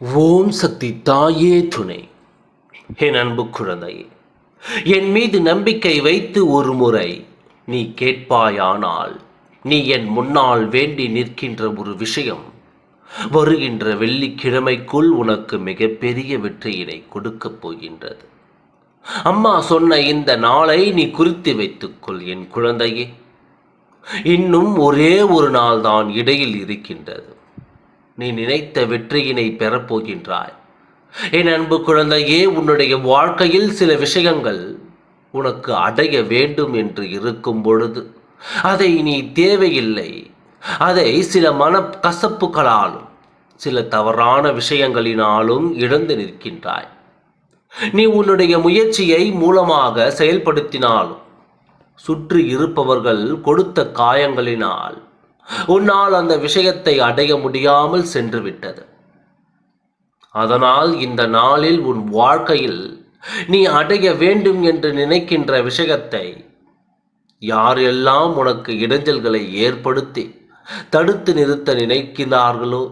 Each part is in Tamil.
ஓம் சக்தி தாயே துணை. என் அன்பு குழந்தையே என் மீது நம்பிக்கை வைத்து ஒரு முறை நீ கேட்பாயானால் நீ என் முன்னால் வேண்டி நிற்கின்ற ஒரு விஷயம் வருகின்ற வெள்ளிக்கிழமைக்குள் உனக்கு மிகப்பெரிய வெற்றியினை கொடுக்கப் போகின்றது. அம்மா சொன்ன இந்த நாளை நீ குறித்து வைத்துக்கொள் என் குழந்தையே. இன்னும் ஒரே ஒரு நாள் தான் இடையில் இருக்கின்றது. நீ நினைத்த வெற்றியினை பெறப்போகின்றாய் என் அன்பு குழந்தையே உன்னுடைய வாழ்க்கையில் சில விஷயங்கள் உனக்கு அடைய வேண்டும் என்று இருக்கும் பொழுது அதை நீ தேவையில்லை. அதை சில மன கசப்புகளாலும் சில தவறான விஷயங்களினாலும் இழந்து நிற்கின்றாய். நீ உன்னுடைய முயற்சியை மூலமாக செயல்படுத்தினாலும் சுற்றி இருப்பவர்கள் கொடுத்த காயங்களினால் உன்னால் அந்த விஷயத்தை அடைய முடியாமல் சென்று விட்டது அதனால் இந்த நாளில் உன் வாழ்க்கையில் நீ அடைய வேண்டும் என்று நினைக்கின்ற விஷயத்தை யாரெல்லாம் உனக்கு இடைஞ்சல்களை ஏற்படுத்தி தடுத்து நிறுத்த நினைக்கிறார்களோ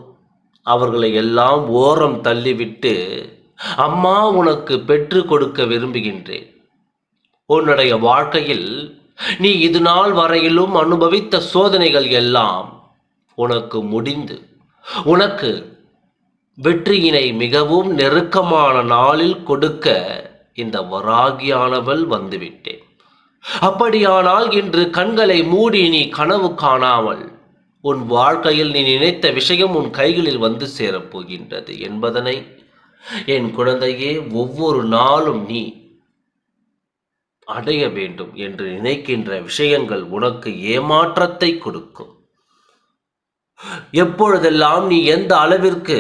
அவர்களை எல்லாம் ஓரம் தள்ளிவிட்டு அம்மா உனக்கு பெற்று கொடுக்க விரும்புகின்றேன். உன்னுடைய வாழ்க்கையில் நீ இது நாள் வரையிலும் அனுபவித்த சோதனைகள் எல்லாம் உனக்கு முடிந்து உனக்கு வெற்றியினை மிகவும் நெருக்கமான நாளில் கொடுக்க இந்த வராகியானவள் வந்துவிட்டேன். அப்படியானால் இன்று கண்களை மூடி நீ கனவு காணாமல் உன் வாழ்க்கையில் நீ நினைத்த விஷயம் உன் கைகளில் வந்து சேரப்போகின்றது என்பதனை என் குழந்தையே ஒவ்வொரு நாளும் நீ அடைய வேண்டும் என்று நினைக்கின்ற விஷயங்கள் உனக்கு ஏமாற்றத்தை கொடுக்கும். எப்பொழுதெல்லாம் நீ எந்த அளவிற்கு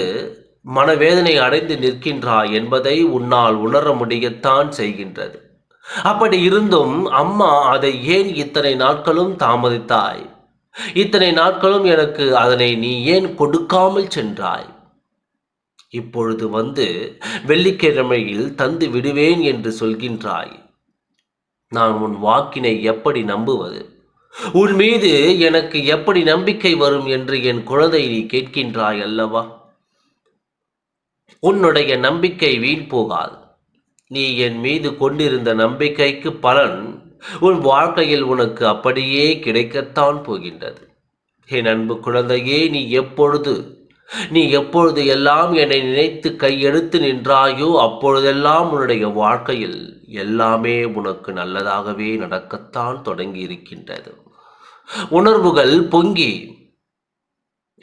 மனவேதனை அடைந்து நிற்கின்றாய் என்பதை உன்னால் உணர முடியத்தான் செய்கின்றது. அப்படி இருந்தும் அம்மா அதை ஏன் இத்தனை நாட்களும் தாமதித்தாய்? இத்தனை நாட்களும் எனக்கு அதனை நீ ஏன் கொடுக்காமல் சென்றாய்? இப்பொழுது வந்து வெள்ளிக்கிழமையில் தந்து விடுவேன் என்று சொல்கின்றாய். நான் உன் வாக்கினை எப்படி நம்புவது? உன் மீது எனக்கு எப்படி நம்பிக்கை வரும் என்று என் குழந்தை நீ கேட்கின்றாய் அல்லவா? உன்னுடைய நம்பிக்கை வீண் போகாது. நீ என் மீது கொண்டிருந்த நம்பிக்கைக்கு பலன் உன் வாழ்க்கையில் உனக்கு அப்படியே கிடைக்கத்தான் போகின்றது. என் அன்பு குழந்தையே நீ எப்பொழுது நீ எப்பொழுது எல்லாம் என்னை நினைத்து கையெடுத்து நின்றாயோ அப்பொழுதெல்லாம் உன்னுடைய வாழ்க்கையில் எல்லாமே உனக்கு நல்லதாகவே நடக்கத்தான் தொடங்கி இருக்கின்றது உணர்வுகள் பொங்கி.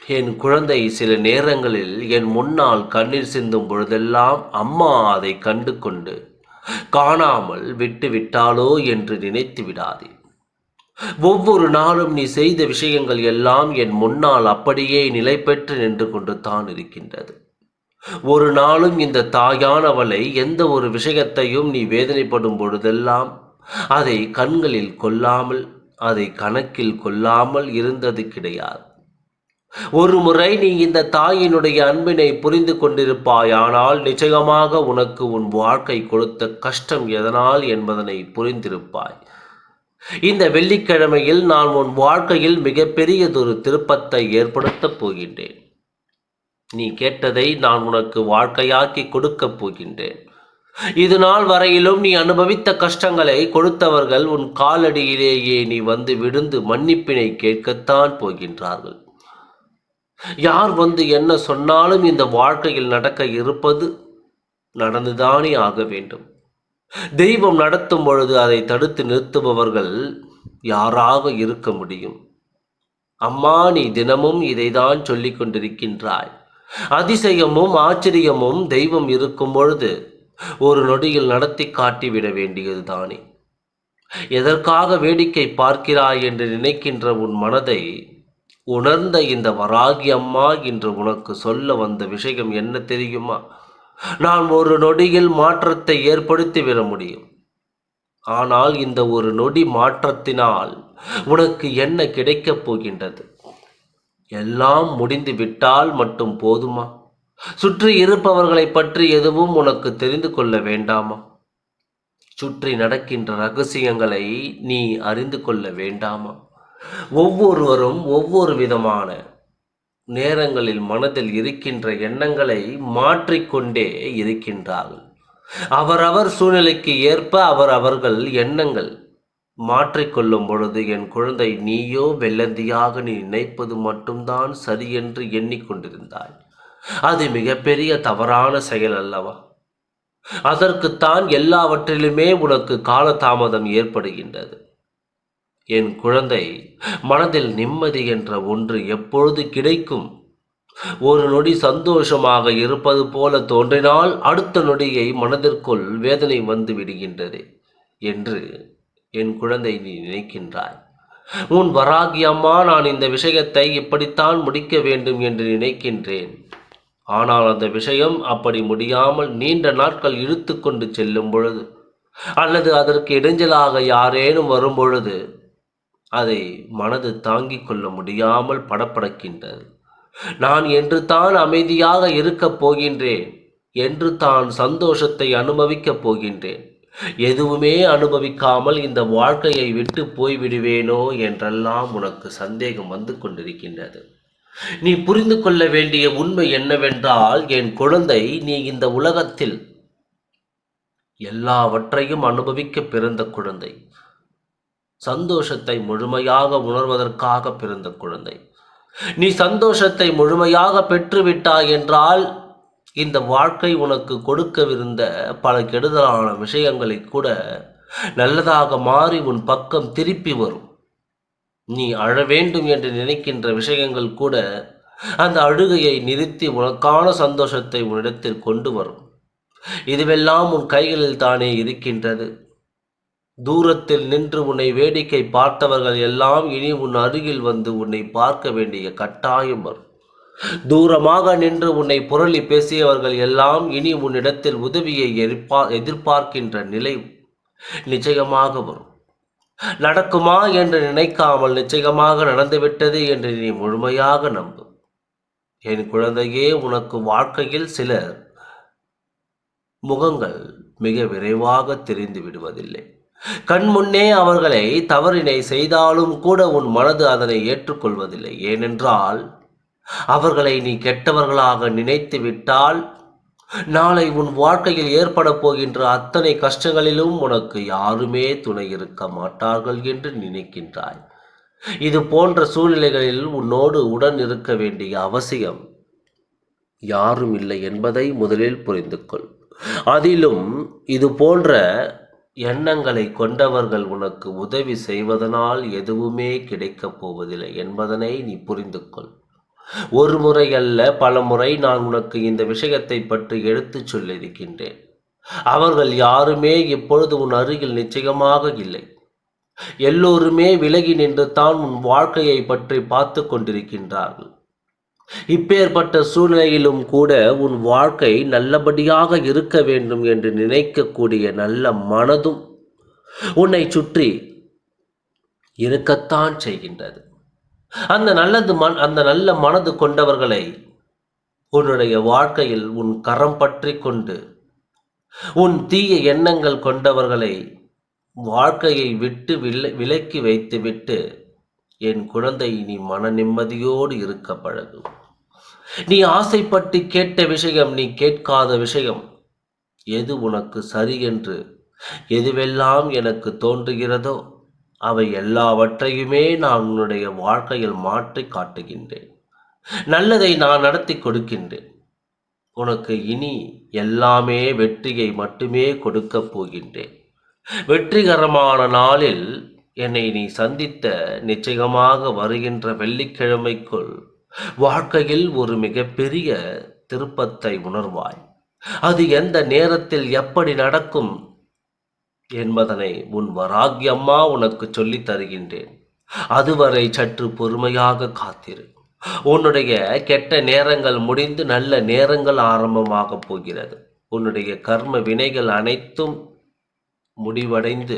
என் குழந்தை சில நேரங்களில் என் முன்னால் கண்ணீர் சிந்தும் பொழுதெல்லாம் அம்மா அதை கண்டு கொண்டு காணாமல் விட்டு விட்டாளோ என்று நினைத்து விடாதே. ஒவ்வொரு நாளும் நீ செய்த விஷயங்கள் எல்லாம் என் முன்னால் அப்படியே நிலை பெற்று நின்று கொண்டு தான் இருக்கின்றது. ஒரு நாளும் இந்த தாயானவளை எந்த ஒரு விஷயத்தையும் நீ வேதனைப்படும் பொழுதெல்லாம் அதை கண்களில் கொள்ளாமல் அதை கணக்கில் கொள்ளாமல் இருந்தது கிடையாது. ஒரு முறை நீ இந்த தாயினுடைய அன்பினை புரிந்து கொண்டிருப்பாயானால் நிச்சயமாக உனக்கு உன் வாழ்க்கை கொடுத்த கஷ்டம் எதனால் என்பதனை புரிந்திருப்பாய். இந்த வெள்ளிக்கிழமையில் நான் உன் வாழ்க்கையில் மிகப்பெரியதொரு திருப்பத்தை ஏற்படுத்தப் போகின்றேன். நீ கேட்டதை நான் உனக்கு வாழ்க்கையாக்கி கொடுக்கப் போகின்றேன். இது நாள் வரையிலும் நீ அனுபவித்த கஷ்டங்களை கொடுத்தவர்கள் உன் காலடியிலேயே நீ வந்து விழுந்து மன்னிப்பினை கேட்கத்தான் போகின்றார்கள். யார் வந்து என்ன சொன்னாலும் இந்த வாழ்க்கையில் நடக்க இருப்பது நடந்துதானே ஆக வேண்டும். தெய்வம் நடத்தும் பொழுது அதை தடுத்து நிறுத்துபவர்கள் யாராக இருக்க முடியும்? அம்மா நீ தினமும் இதைதான் சொல்லிக் கொண்டிருக்கின்றாய். அதிசயமும் ஆச்சரியமும் தெய்வம் இருக்கும் பொழுது ஒரு நொடியில் நடத்தி காட்டிவிட வேண்டியது தானே. எதற்காக வேடிக்கை பார்க்கிறாய் என்று நினைக்கின்ற உன் மனதை உணர்ந்த இந்த வராகி அம்மா இன்று உனக்கு சொல்ல வந்த விஷயம் என்ன தெரியுமா? நான் ஒரு நொடியில் மாற்றத்தை ஏற்படுத்தி விட முடியும். ஆனால் இந்த ஒரு நொடி மாற்றத்தினால் உனக்கு என்ன கிடைக்கப் போகின்றது? எல்லாம் முடிந்து விட்டால் மட்டும் போதுமா? சுற்றி இருப்பவர்களை பற்றி எதுவும் உனக்கு தெரிந்து கொள்ள வேண்டாமா? சுற்றி நடக்கின்ற ரகசியங்களை நீ அறிந்து கொள்ள வேண்டாமா? ஒவ்வொருவரும் ஒவ்வொரு விதமான நேரங்களில் மனதில் இருக்கின்ற எண்ணங்களை மாற்றிக்கொண்டே இருக்கின்றார்கள் அவரவர் சூழ்நிலைக்கு ஏற்ப அவர் அவர்கள் எண்ணங்கள் மாற்றிக்கொள்ளும் பொழுது என் குழந்தை நீயோ வெள்ளந்தியாக நீ நினைப்பது மட்டும்தான் சரி என்று எண்ணிக்கொண்டிருந்தாய் அது மிகப்பெரிய தவறான செயல் அல்லவா? அதற்குத்தான் எல்லாவற்றிலுமே உனக்கு காலதாமதம் ஏற்படுகின்றது. என் குழந்தை மனதில் நிம்மதி என்ற ஒன்று எப்பொழுது கிடைக்கும்? ஒரு நொடி சந்தோஷமாக இருப்பது போல தோன்றினால் அடுத்த நொடியை மனதிற்குள் வேதனை வந்து விடுகின்றது என்று என் குழந்தை நீ நினைக்கின்றாய். உன் வராகி அம்மா நான் இந்த விஷயத்தை இப்படித்தான் முடிக்க வேண்டும் என்று நினைக்கின்றேன். ஆனால் அந்த விஷயம் அப்படி முடியாமல் நீண்ட நாட்கள் இழுத்து கொண்டு செல்லும் பொழுது அல்லது அதற்கு இடைஞ்சலாக யாரேனும் வரும் பொழுது அதை மனது தாங்கிக் கொள்ள முடியாமல் படப்படக்கின்றது. நான் என்று தான் அமைதியாக இருக்கப் போகின்றேன். என்று தான் சந்தோஷத்தை அனுபவிக்கப் போகின்றேன். எதுவுமே அனுபவிக்காமல் இந்த வாழ்க்கையை விட்டு போய்விடுவேனோ என்றெல்லாம் உனக்கு சந்தேகம் வந்து கொண்டிருக்கின்றது. நீ புரிந்து கொள்ள வேண்டிய உண்மை என்னவென்றால் என் குழந்தை நீ இந்த உலகத்தில் எல்லாவற்றையும் அனுபவிக்க பிறந்த குழந்தை. சந்தோஷத்தை முழுமையாக உணர்வதற்காக பிறந்த குழந்தை. நீ சந்தோஷத்தை முழுமையாக பெற்றுவிட்டாய் என்றால் இந்த வாழ்க்கை உனக்கு கொடுக்கவிருந்த பல கெடுதலான விஷயங்களை கூட நல்லதாக மாறி உன் பக்கம் திருப்பி வரும். நீ அழ வேண்டும் என்று நினைக்கின்ற விஷயங்கள் கூட அந்த அழுகையை நிறுத்தி உனக்கான சந்தோஷத்தை உன்னிடத்தில் கொண்டு வரும். இதுவெல்லாம் உன் கைகளில் தானே இருக்கின்றது. தூரத்தில் நின்று உன்னை வேடிக்கை பார்த்தவர்கள் எல்லாம் இனி உன் அருகில் வந்து உன்னை பார்க்க வேண்டிய கட்டாயம் வரும். தூரமாக நின்று உன்னை புரளி பேசியவர்கள் எல்லாம் இனி உன்னிடத்தில் உதவியை எதிர்பார் எதிர்பார்க்கின்ற நிலை நிச்சயமாக வரும். நடக்குமா என்று நினைக்காமல் நிச்சயமாக நடந்துவிட்டது என்று நீ முழுமையாக நம்பு. என் குழந்தையே உனக்கு வாழ்க்கையில் சிலர் முகங்கள் மிக விரைவாக தெரிந்து விடுவதில்லை. கண் முன்னே அவர்களை தவறினை செய்தாலும் கூட உன் மனது அதனை ஏற்றுக்கொள்வதில்லை. ஏனென்றால் அவர்களை நீ கெட்டவர்களாக நினைத்து விட்டால் நாளை உன் வாழ்க்கையில் ஏற்பட போகின்ற அத்தனை கஷ்டங்களிலும் உனக்கு யாருமே துணை இருக்க மாட்டார்கள் என்று நினைக்கின்றாய். இது போன்ற சூழ்நிலைகளில் உன்னோடு உடன் இருக்க வேண்டிய அவசியம் யாரும் இல்லை என்பதை முதலில் புரிந்து கொள் அதிலும் இது போன்ற எண்ணங்களை கொண்டவர்கள் உனக்கு உதவி செய்வதனால் எதுவுமே கிடைக்கப் போவதில்லை என்பதனை நீ புரிந்து கொள் ஒரு முறை அல்ல பல முறை நான் உனக்கு இந்த விஷயத்தை பற்றி எடுத்துச் சொல்லியிருக்கின்றேன். அவர்கள் யாருமே இப்பொழுது உன் அருகில் நிச்சயமாக இல்லை. எல்லோருமே விலகி நின்று தான் உன் வாழ்க்கையை பற்றி பார்த்து கொண்டிருக்கின்றார்கள். இப்பேற்பட்ட சூழ்நிலையிலும் கூட உன் வாழ்க்கை நல்லபடியாக இருக்க வேண்டும் என்று நினைக்கக்கூடிய நல்ல மனதும் உன்னை சுற்றி இருக்கத்தான் செய்கின்றது. அந்த நல்லது மண் அந்த நல்ல மனது கொண்டவர்களை உன்னுடைய வாழ்க்கையில் உன் கரம் பற்றி கொண்டு உன் தீய எண்ணங்கள் கொண்டவர்களை வாழ்க்கையை விட்டு வில விலக்கி வைத்துவிட்டு என் குழந்தை நீ மன நிம்மதியோடு இருக்க பழகு நீ ஆசைப்பட்டு கேட்ட விஷயம் நீ கேட்காத விஷயம் எது உனக்கு சரி என்று எதுவெல்லாம் எனக்கு தோன்றுகிறதோ அவை எல்லாவற்றையுமே நான் உன்னுடைய வாழ்க்கையில் மாற்றி காட்டுகின்றேன். நல்லதை நான் நடத்தி கொடுக்கின்றேன். உனக்கு இனி எல்லாமே வெற்றியை மட்டுமே கொடுக்கப் போகின்றேன். வெற்றிகரமான நாளில் என்னை நீ சந்தித்த நிச்சயமாக வருகின்ற வெள்ளிக்கிழமைக்குள் வாழ்க்கையில் ஒரு மிகப்பெரிய திருப்பத்தை உணர்வாய். அது எந்த நேரத்தில் எப்படி நடக்கும் என்பதனை உன் வராகியம்மா உனக்கு சொல்லித் தருகின்றேன். அதுவரை சற்று பொறுமையாக காத்திரு. உன்னுடைய கெட்ட நேரங்கள் முடிந்து நல்ல நேரங்கள் ஆரம்பமாகப் போகிறது. உன்னுடைய கர்ம வினைகள் அனைத்தும் முடிவடைந்து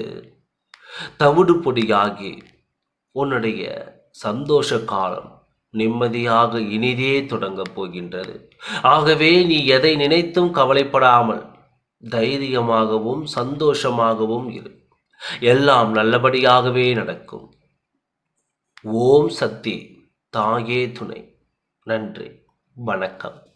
தவிடு பொடியாகி உன்னுடைய சந்தோஷ காலம் நிம்மதியாக இனிதே தொடங்கப் போகின்றது. ஆகவே நீ எதை நினைத்தும் கவலைப்படாமல் தைரியமாகவும் சந்தோஷமாகவும் இரு. எல்லாம் நல்லபடியாகவே நடக்கும். ஓம் சக்தி தாயே துணை. நன்றி வணக்கம்.